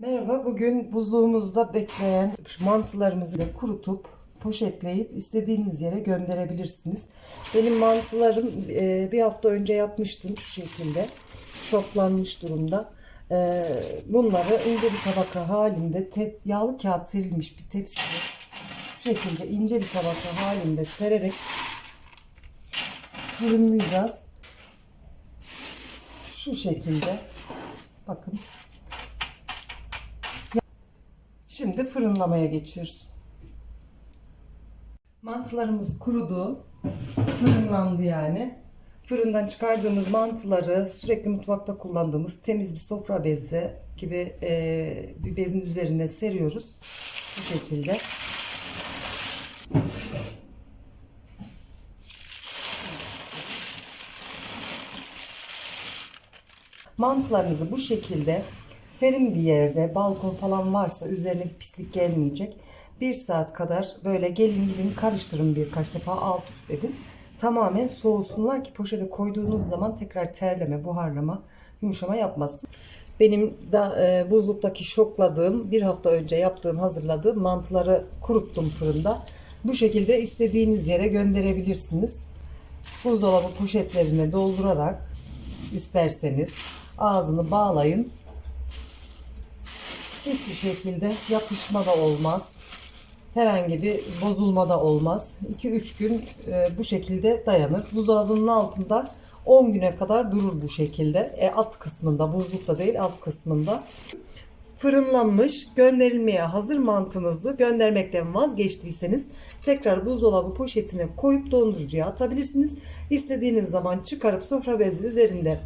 Merhaba, bugün buzluğumuzda bekleyen mantılarımızı kurutup poşetleyip istediğiniz yere gönderebilirsiniz. Benim mantılarım e, bir hafta önce yapmıştım şu şekilde. Şoklanmış durumda. E, Bunları ince bir tabaka halinde te- yağlı kağıt serilmiş bir tepsiye şu şekilde ince bir tabaka halinde sererek fırınlayacağız. Şu şekilde. Bakın. Şimdi fırınlamaya geçiyoruz. Mantılarımız kurudu. Fırınlandı yani. Fırından çıkardığımız mantıları sürekli mutfakta kullandığımız temiz bir sofra bezi gibi e, bir bezin üzerine seriyoruz. Bu şekilde. Mantılarınızı bu şekilde serin bir yerde, balkon falan varsa üzerine pislik gelmeyecek. Bir saat kadar böyle gelin gelin karıştırın birkaç defa alt üst edin. Tamamen soğusunlar ki poşete koyduğunuz zaman tekrar terleme, buharlama, yumuşama yapmasın. Benim da e, buzluktaki şokladığım, bir hafta önce yaptığım, hazırladığım mantıları kuruttum fırında. Bu şekilde istediğiniz yere gönderebilirsiniz. Buzdolabı poşetlerine doldurarak isterseniz ağzını bağlayın. Hiçbir şekilde yapışma da olmaz. Herhangi bir bozulma da olmaz. 2-3 gün e, bu şekilde dayanır. Buzdolabının altında 10 güne kadar durur bu şekilde. E, alt kısmında, buzlukta değil alt kısmında. Fırınlanmış, gönderilmeye hazır mantınızı göndermekten vazgeçtiyseniz tekrar buzdolabı poşetine koyup dondurucuya atabilirsiniz. İstediğiniz zaman çıkarıp sofra bezi üzerinde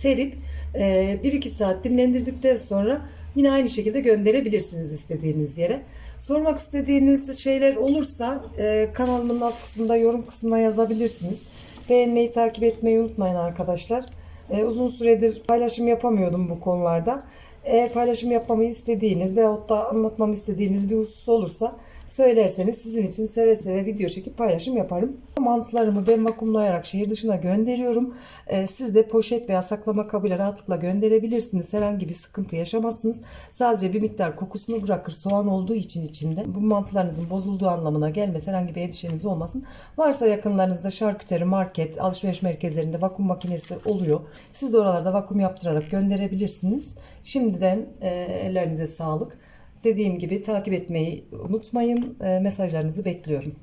serip e, 1-2 saat dinlendirdikten sonra yine aynı şekilde gönderebilirsiniz istediğiniz yere. Sormak istediğiniz şeyler olursa e, kanalımın alt kısmında yorum kısmına yazabilirsiniz. Beğenmeyi takip etmeyi unutmayın arkadaşlar. E, uzun süredir paylaşım yapamıyordum bu konularda. Eğer paylaşım yapmamı istediğiniz veyahut da anlatmamı istediğiniz bir husus olursa söylerseniz sizin için seve seve video çekip paylaşım yaparım. Mantılarımı ben vakumlayarak şehir dışına gönderiyorum. Ee, siz de poşet veya saklama kabıyla rahatlıkla gönderebilirsiniz. Herhangi bir sıkıntı yaşamazsınız. Sadece bir miktar kokusunu bırakır soğan olduğu için içinde. Bu mantılarınızın bozulduğu anlamına gelmez. Herhangi bir endişeniz olmasın. Varsa yakınlarınızda şarküteri, market, alışveriş merkezlerinde vakum makinesi oluyor. Siz de oralarda vakum yaptırarak gönderebilirsiniz. Şimdiden e, ellerinize sağlık. Dediğim gibi takip etmeyi unutmayın. E, mesajlarınızı bekliyorum.